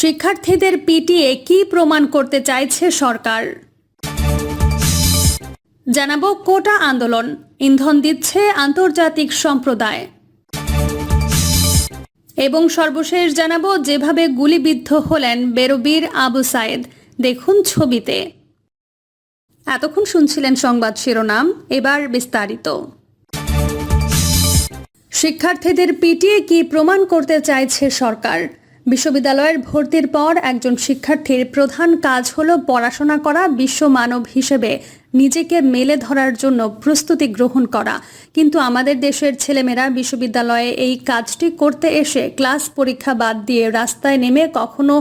শিক্ষার্থীদের পিটিয়ে কি প্রমাণ করতে চাইছে সরকার? জানাব কোটা আন্দোলন, ইন্ধন দিচ্ছে আন্তর্জাতিক সম্প্রদায়। এবং সর্বশেষ জানাব যেভাবে গুলিবিদ্ধ হলেন বেরবির আবু সায়েদ, দেখুন ছবিতে। এতক্ষণ শুনছিলেন সংবাদ শিরোনাম, এবার বিস্তারিত। শিক্ষার্থীদের পিটিয়ে কি প্রমাণ করতে চাইছে সরকার? বিশ্ববিদ্যালয়ের ভর্তির পর একজন শিক্ষার্থীর প্রধান কাজ হল পড়াশোনা করা, বিশ্ব মানব হিসেবে নিজেকে মেলে ধরার জন্য প্রস্তুতি গ্রহণ করা। কিন্তু আমাদের দেশের ছেলেমেয়েরা বিশ্ববিদ্যালয়ে এই কাজটি করতে এসে ক্লাস পরীক্ষা বাদ দিয়ে রাস্তায় নেমে কখনো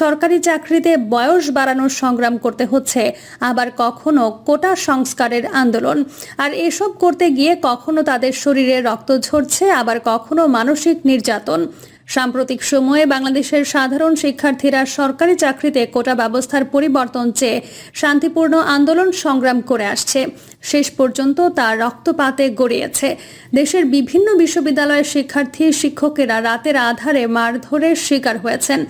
সরকারি চাকরিতে বয়স বাড়ানোর সংগ্রাম করতে হচ্ছে, আবার কখনো কোটা সংস্কারের আন্দোলন। আর এসব করতে গিয়ে কখনো তাদের শরীরে রক্ত ঝরছে, আবার কখনো মানসিক নির্যাতন। সাম্প্রতিক সময়ে বাংলাদেশের সাধারণ শিক্ষার্থীরা সরকারি চাকরিতে কোটা ব্যবস্থার পরিবর্তন চেয়ে শান্তিপূর্ণ আন্দোলন সংগ্রাম করে আসছে। শেষ পর্যন্ত তা রক্তপাতে গড়িয়েছে। দেশের বিভিন্ন বিশ্ববিদ্যালয়ের শিক্ষার্থী, শিক্ষকেরা রাতের আধারে মারধরের শিকার হয়েছেন।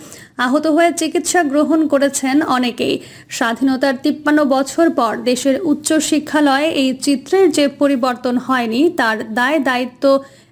আহত হয়ে চিকিৎসা গ্রহণ করেছেন অনেকেই। স্বাধীনতার তিপ্পান্ন বছর পর দেশের উচ্চ শিক্ষালয়ে এই চিত্রের যে পরিবর্তন হয়নি, তার দায় দায়িত্ব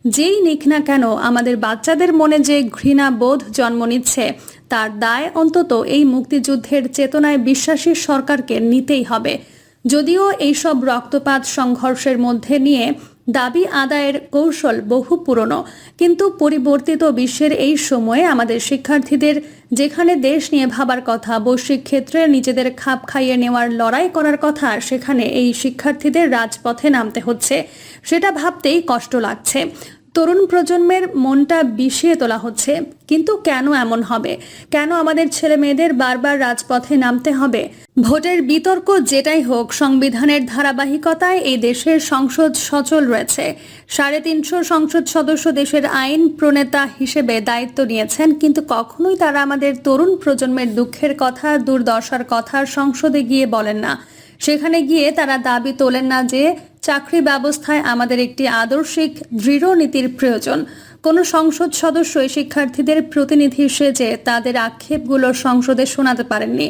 যেই নিক না কেন, আমাদের বাচ্চাদের মনে যে ঘৃণা বোধ জন্ম নিচ্ছে, তার দায় অন্তত এই মুক্তিযুদ্ধের চেতনায় বিশ্বাসী সরকারকে নিতেই হবে। যদিও এইসব রক্তপাত সংঘর্ষের মধ্যে নিয়ে দাবি আদায়ের কৌশল বহু পুরনো, কিন্তু পরিবর্তিত বিশ্বের এই সময়ে আমাদের শিক্ষার্থীদের যেখানে দেশ নিয়ে ভাবার কথা, বৈশ্বিক ক্ষেত্রে নিজেদের খাপ খাইয়ে নেওয়ার লড়াই করার কথা, সেখানে এই শিক্ষার্থীদের রাজপথে নামতে হচ্ছে। সেটা ভাবতেই কষ্ট লাগছে। তরুণ প্রজন্মের মনটা বিষিয়ে তোলা হচ্ছে। কিন্তু কেন এমন হবে? কেন আমাদের ছেলে মেয়েদের বারবার রাজপথে নামতে হবে? ভোটের বিতর্ক যেটাই হোক, সংবিধানের ধারাবাহিকতায় এই দেশের সংসদ সচল রয়েছে। সাড়ে তিনশো সংসদ সদস্য দেশের আইন প্রণেতা হিসেবে দায়িত্ব নিয়েছেন, কিন্তু কখনোই তারা আমাদের তরুণ প্রজন্মের দুঃখের কথা, দুর্দশার কথা সংসদে গিয়ে বলেন না। সেখানে গিয়ে তারা দাবি তোলেন না যে চাকরি ব্যবস্থায় আমাদের একটি আদর্শিক, দৃঢ় নীতির প্রয়োজন। কোনো সংসদ সদস্যই শিক্ষার্থীদের প্রতিনিধি সেজে তাদের আক্ষেপগুলো সংসদে শোনাতে পারেননি।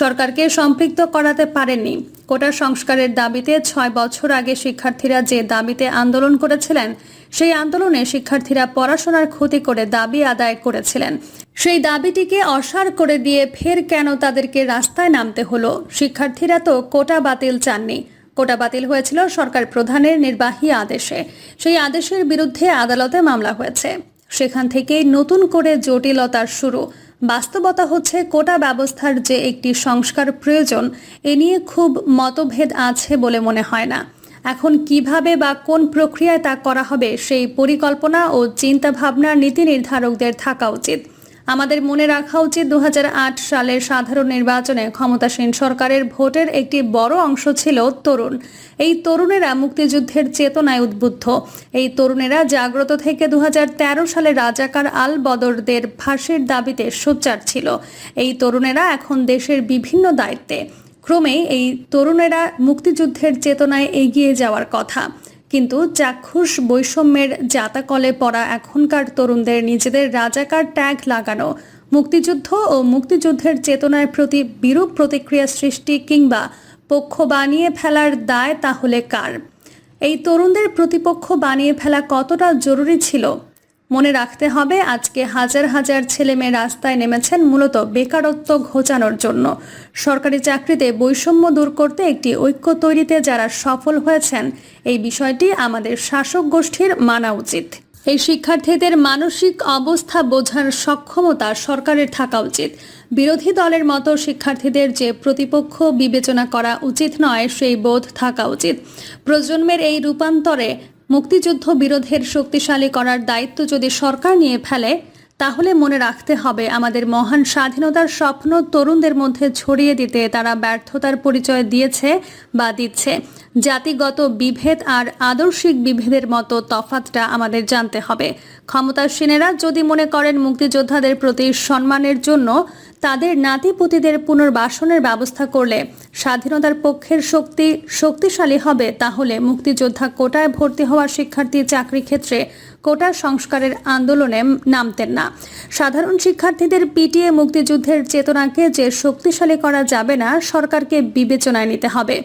সরকারকে সম্পৃক্ত করাতে পারেননি। কোটা সংস্কারের দাবিতে ছয় বছর আগে শিক্ষার্থীরা যে দাবিতে আন্দোলন করেছিলেন, সেই আন্দোলনে শিক্ষার্থীরা পড়াশোনার ক্ষতি করে দাবি আদায় করেছিলেন। সেই দাবিটিকে অসার করে দিয়ে ফের কেন তাদেরকে রাস্তায় নামতে হলো? শিক্ষার্থীরা তো কোটা বাতিল চাননি। কোটা বাতিল হয়েছিল সরকার প্রধানের নির্বাহী আদেশে। সেই আদেশের বিরুদ্ধে আদালতে মামলা হয়েছে। সেখান থেকেই নতুন করে জটিলতার শুরু। বাস্তবতা হচ্ছে কোটা ব্যবস্থার যে একটি সংস্কার প্রয়োজন, এ নিয়ে খুব মতভেদ আছে বলে মনে হয় না। এখন কীভাবে বা কোন প্রক্রিয়ায় তা করা হবে সেই পরিকল্পনা ও চিন্তাভাবনা নীতি নির্ধারকদের থাকা উচিত। আমাদের মনে রাখা উচিত দু হাজার আট সালের সাধারণ নির্বাচনে ক্ষমতাসীন সরকারের ভোটের একটি বড় অংশ ছিল তরুণ। এই তরুণেরা মুক্তিযুদ্ধের চেতনায় উদ্বুদ্ধ। এই তরুণেরা জাগ্রত থেকে দু হাজার তেরো সালে রাজাকার আল বদরদের ফাঁসির দাবিতে সোচ্চার ছিল। এই তরুণেরা এখন দেশের বিভিন্ন দায়িত্বে। ক্রমে এই তরুণেরা মুক্তিযুদ্ধের চেতনায় এগিয়ে যাওয়ার কথা। কিন্তু চাক্ষুষ বৈষম্যের জাতাকলে পড়া এখনকার তরুণদের নিজেদের রাজাকার ট্যাগ লাগানো, মুক্তিযুদ্ধ ও মুক্তিযুদ্ধের চেতনার প্রতি বিরূপ প্রতিক্রিয়া সৃষ্টি কিংবা পক্ষ বানিয়ে ফেলার দায় তাহলে কার? এই তরুণদের প্রতিপক্ষ বানিয়ে ফেলা কতটা জরুরি ছিল? মনে রাখতে হবে, আজকে হাজার হাজার ছেলে মেয়ে রাস্তায় নেমেছেন মূলত বেকারত্ব ঘোচানোর জন্য। সরকারি চাকরিতে বৈষম্য দূর করতে একটি ঐক্য তৈরিতে যারা সফল হয়েছেন, এই বিষয়টি আমাদের শাসক গোষ্ঠীর মানা উচিত। এই শিক্ষার্থীদের মানসিক অবস্থা বোঝার সক্ষমতা সরকারের থাকা উচিত। বিরোধী দলের মতো শিক্ষার্থীদের যে প্রতিপক্ষ বিবেচনা করা উচিত নয়, সেই বোধ থাকা উচিত। প্রজন্মের এই রূপান্তরে মুক্তিযুদ্ধ বিরোধের শক্তিশালী করার দায়িত্ব যদি সরকার নিয়ে ফেলে, তাহলে মনে রাখতে হবে আমাদের মহান স্বাধীনতার স্বপ্ন তরুণদের মধ্যে ছড়িয়ে দিতে তারা ব্যর্থতার পরিচয় দিয়েছে বা দিচ্ছে। জাতিগত বিভেদ আর আদর্শিক বিভেদের মতো তফাতটা আমাদের জানতে হবে। ক্ষমতাসীনেরা যদি মনে করেন মুক্তিযোদ্ধাদের প্রতি সম্মানের জন্য তাদের নাতিপুতিদের পুনর্বাসনের ব্যবস্থা করলে স্বাধীনতার পক্ষের শক্তি শক্তিশালী হবে, তাহলে মুক্তিযোদ্ধা কোটায় ভর্তি হওয়া শিক্ষার্থী চাকরি ক্ষেত্রে কোটা সংস্কারের আন্দোলনে নামতেন না। সাধারণ শিক্ষার্থীদের পিটিএ মুক্তিযুদ্ধের চেতনাকে যে শক্তিশালী করা যাবে না, সরকারকে বিবেচনায় নিতে হবে।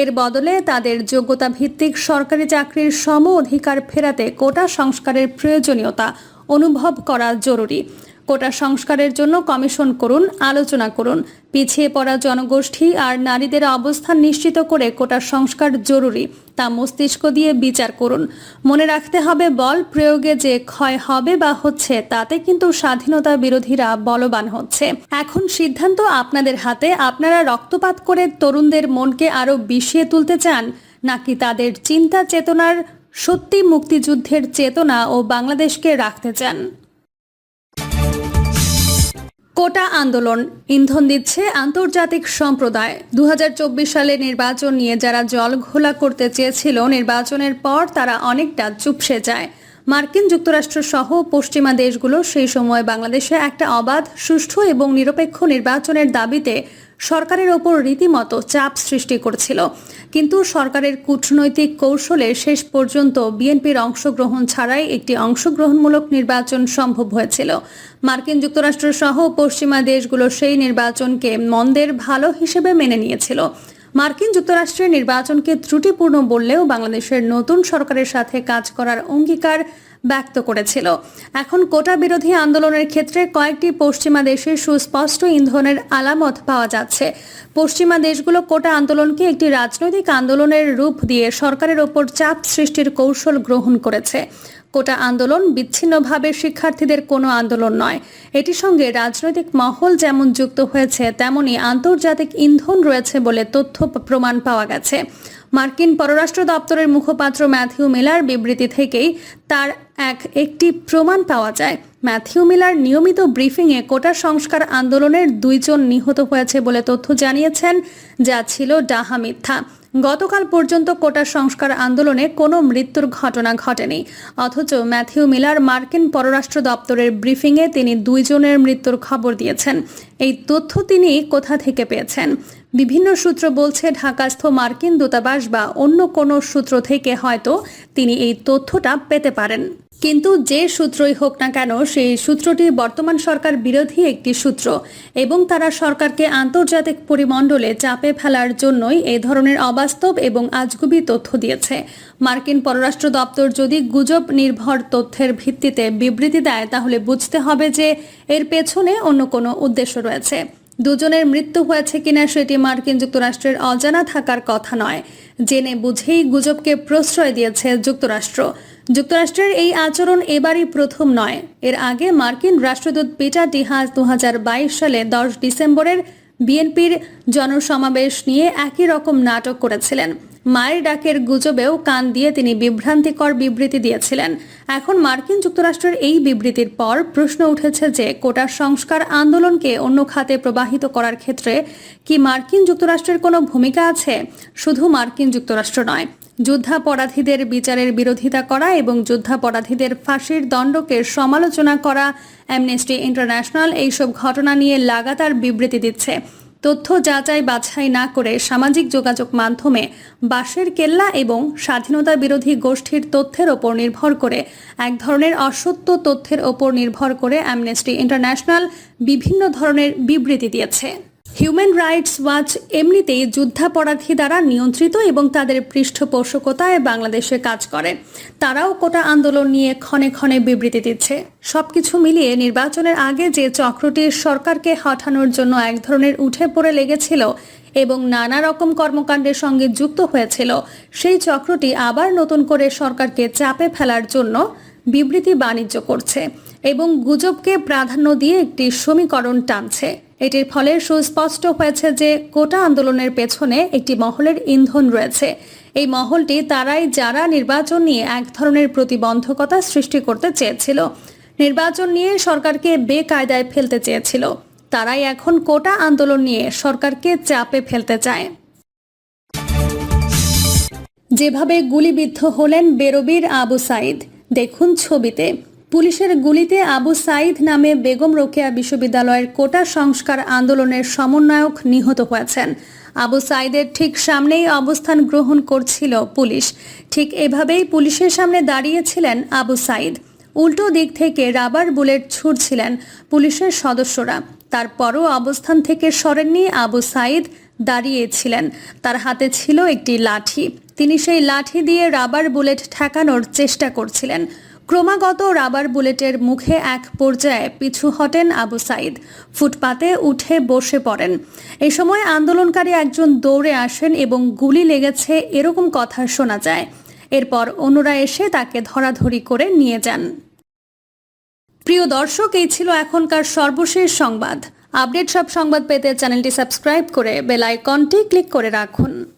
এর বদলে তাদের যোগ্যতা ভিত্তিক সরকারি চাকরির সম অধিকার ফেরাতে কোটা সংস্কারের প্রয়োজনীয়তা অনুভব করা জরুরি। কোটা সংস্কারের জন্য কমিশন করুন, আলোচনা করুন। পিছিয়ে পড়া জনগোষ্ঠী আর নারীদের অবস্থান নিশ্চিত করে কোটা সংস্কার জরুরি, তা মস্তিষ্ক দিয়ে বিচার করুন। মনে রাখতে হবে, বল প্রয়োগে যে ক্ষয় হবে বা হচ্ছে, তাতে কিন্তু স্বাধীনতা বিরোধীরা বলবান হচ্ছে। এখন সিদ্ধান্ত আপনাদের হাতে, আপনারা রক্তপাত করে তরুণদের মনকে আরও বিষিয়ে তুলতে চান, নাকি তাদের চিন্তা চেতনার সত্যি মুক্তিযুদ্ধের চেতনা ও বাংলাদেশকে রাখতে চান? কোটা আন্দোলন ইন্ধন দিচ্ছে আন্তর্জাতিক সম্প্রদায়। দু হাজার চব্বিশ সালে নির্বাচন নিয়ে যারা জল ঘোলা করতে চেয়েছিল, নির্বাচনের পর তারা অনেকটা চুপসে যায়। মার্কিন যুক্তরাষ্ট্র সহ পশ্চিমা দেশগুলো সেই সময় বাংলাদেশে একটা অবাধ, সুষ্ঠু এবং নিরপেক্ষ নির্বাচনের দাবিতে সরকারের ওপর রীতিমতো চাপ সৃষ্টি করেছিল। কিন্তু সরকারের কূটনৈতিক কৌশলে শেষ পর্যন্ত বিএনপির অংশগ্রহণ ছাড়াই একটি অংশগ্রহণমূলক নির্বাচন সম্ভব হয়েছিল। মার্কিন যুক্তরাষ্ট্র সহ পশ্চিমা দেশগুলো সেই নির্বাচনকে মন্দের ভালো হিসেবে মেনে নিয়েছিল। মার্কিন যুক্তরাষ্ট্রের নির্বাচনকে ত্রুটিপূর্ণ বললেও বাংলাদেশের নতুন সরকারের সাথে কাজ করার অঙ্গীকার ব্যক্ত করেছিল। এখন কোটা বিরোধী আন্দোলনের ক্ষেত্রে কয়েকটি পশ্চিমা দেশে সুস্পষ্ট ইন্ধনের আলামত পাওয়া যাচ্ছে। পশ্চিমা দেশগুলো কোটা আন্দোলনকে একটি রাজনৈতিক আন্দোলনের রূপ দিয়ে সরকারের ওপর চাপ সৃষ্টির কৌশল গ্রহণ করেছে। কোটা আন্দোলন বিচ্ছিন্নভাবে শিক্ষার্থীদের কোনো আন্দোলন নয়। এটির সঙ্গে রাজনৈতিক মহল যেমন যুক্ত হয়েছে, তেমনি আন্তর্জাতিক ইন্ধন রয়েছে বলে তথ্য প্রমাণ পাওয়া গেছে। মার্কিন পররাষ্ট্র দপ্তরের মুখপাত্র ম্যাথিউ মিলার বিবৃতি থেকেই তার এক, একটি প্রমাণ পাওয়া যায়। ম্যাথিউ মিলার নিয়মিত ব্রিফিংয়ে কোটা সংস্কার আন্দোলনের দুইজন নিহত হয়েছে বলে তথ্য জানিয়েছেন, যা ছিল ডাহা মিথ্যা। গতকাল পর্যন্ত কোটা সংস্কার আন্দোলনে কোনো মৃত্যুর ঘটনা ঘটেনি। অথচ ম্যাথিউ মিলার মার্কিন পররাষ্ট্র দপ্তরের ব্রিফিংয়ে তিনি দুইজনের মৃত্যুর খবর দিয়েছেন। এই তথ্য তিনি কোথা থেকে পেয়েছেন? বিভিন্ন সূত্র বলছে, ঢাকাস্থ মার্কিন দূতাবাস বা অন্য কোনো সূত্র থেকে হয়তো তিনি এই তথ্যটা পেতে পারেন। কিন্তু যে সূত্রই হোক না কেন, সেই সূত্রটি বর্তমান সরকার বিরোধী একটি সূত্র এবং তারা সরকারকে আন্তর্জাতিক পরিমণ্ডলে চাপে ফেলার জন্যই এ ধরনের অবাস্তব এবং আজগুবি তথ্য দিয়েছে। মার্কিন পররাষ্ট্র দপ্তর যদি গুজব নির্ভর তথ্যের ভিত্তিতে বিবৃতি দেয়, তাহলে বুঝতে হবে যে এর পেছনে অন্য কোনো উদ্দেশ্য রয়েছে। দুজনের মৃত্যু হয়েছে কিনা সেটি মার্কিন যুক্তরাষ্ট্রের অজানা থাকার কথা নয়। জেনে বুঝেই গুজবকে প্রশ্রয় দিয়েছে যুক্তরাষ্ট্র। যুক্তরাষ্ট্রের এই আচরণ এবারই প্রথম নয়। এর আগে মার্কিন রাষ্ট্রদূত পিটার ডিহাজ দু হাজার বাইশ সালে দশ ডিসেম্বরের বিএনপির জনসমাবেশ নিয়ে একই রকম নাটক করেছিলেন। মায়ের ডাকের গুজবেও কান দিয়ে তিনি বিভ্রান্তিকর বিবৃতি দিয়েছিলেন। এখন মার্কিন যুক্তরাষ্ট্রের এই বিবৃতির পর প্রশ্ন উঠেছে যে, কোটা সংস্কার আন্দোলনকে অন্য খাতে প্রবাহিত করার ক্ষেত্রে কি মার্কিন যুক্তরাষ্ট্রের কোনো ভূমিকা আছে? শুধু মার্কিন যুক্তরাষ্ট্র নয়, যুদ্ধাপরাধীদের বিচারের বিরোধিতা করা এবং যুদ্ধাপরাধীদের ফাঁসির দণ্ডকে সমালোচনা করা অ্যামনেস্টি ইন্টারন্যাশনাল এইসব ঘটনা নিয়ে লাগাতার বিবৃতি দিচ্ছে। তথ্য যাচাই বাছাই না করে সামাজিক যোগাযোগ মাধ্যমে বাঁশের কেল্লা এবং স্বাধীনতা বিরোধী গোষ্ঠীর তথ্যের ওপর নির্ভর করে, এক ধরনের অসত্য তথ্যের ওপর নির্ভর করে অ্যামনেস্টি ইন্টারন্যাশনাল বিভিন্ন ধরনের বিবৃতি দিয়েছে। হিউম্যান রাইটস ওয়াচ এমনিতেই যুদ্ধাপরাধী দ্বারা নিয়ন্ত্রিত এবং তাদের পৃষ্ঠপোষকতায় বাংলাদেশে কাজ করে। তারাও কোটা আন্দোলন নিয়ে ক্ষণে ক্ষণে বিবৃতি দিচ্ছে। সবকিছু মিলিয়ে নির্বাচনের আগে যে চক্রটি সরকারকে হঠানোর জন্য এক ধরনের উঠে পড়ে লেগেছিল এবং নানা রকম কর্মকাণ্ডের সঙ্গে যুক্ত হয়েছিল, সেই চক্রটি আবার নতুন করে সরকারকে চাপে ফেলার জন্য বিবৃতি বাণিজ্য করছে এবং গুজবকে প্রাধান্য দিয়ে একটি সমীকরণ টানছে। এটির ফলে সুস্পষ্ট হয়েছে যে কোটা আন্দোলনের পেছনে একটি মহলের ইন্ধন রয়েছে। এই মহলটি তারাই যারা নির্বাচন নিয়ে এক ধরনের প্রতিবন্ধকতা সৃষ্টি করতে চেয়েছিল, নির্বাচন নিয়ে সরকারকে বেকায়দায় ফেলতে চেয়েছিল। তারাই এখন কোটা আন্দোলন নিয়ে সরকারকে চাপে ফেলতে চায়। যেভাবে গুলিবিদ্ধ হলেন বেরবির আবু সাইদ, দেখুন ছবিতে। পুলিশের গুলিতে আবু সাইদ নামে বেগম রোকেয়া বিশ্ববিদ্যালয়ের কোটা সংস্কার আন্দোলনের সমন্বয়ক নিহত হয়েছেন। আবু সাইদের ঠিক সামনেই অবস্থান গ্রহণ করছিল পুলিশ। ঠিক এভাবেই পুলিশের সামনে দাঁড়িয়েছিলেন আবু সাইদ। উল্টো দিক থেকে রাবার বুলেট ছুড়ছিলেন পুলিশের সদস্যরা। তারপরও অবস্থান থেকে সরেননি আবু সাইদ, দাঁড়িয়েছিলেন। তার হাতে ছিল একটি লাঠি। তিনি সেই লাঠি দিয়ে রাবার বুলেট ঠেকানোর চেষ্টা করছিলেন। ক্রমাগত রাবার বুলেটের মুখে এক পর্যায়ে পিছু হটেন আবু সাইদ। ফুটপাতে উঠে বসে পড়েন। এই সময় আন্দোলনকারী একজন দৌড়ে আসেন এবং গুলি লেগেছে এরকম কথা শোনা যায়। এরপর অন্যরা এসে তাকে ধরাধরি করে নিয়ে যান। প্রিয় দর্শক, এই ছিল এখনকার সর্বশেষ সংবাদ। আপডেট সব সংবাদ পেতে চ্যানেলটি সাবস্ক্রাইব করে বেল আইকনটি ক্লিক করে রাখুন।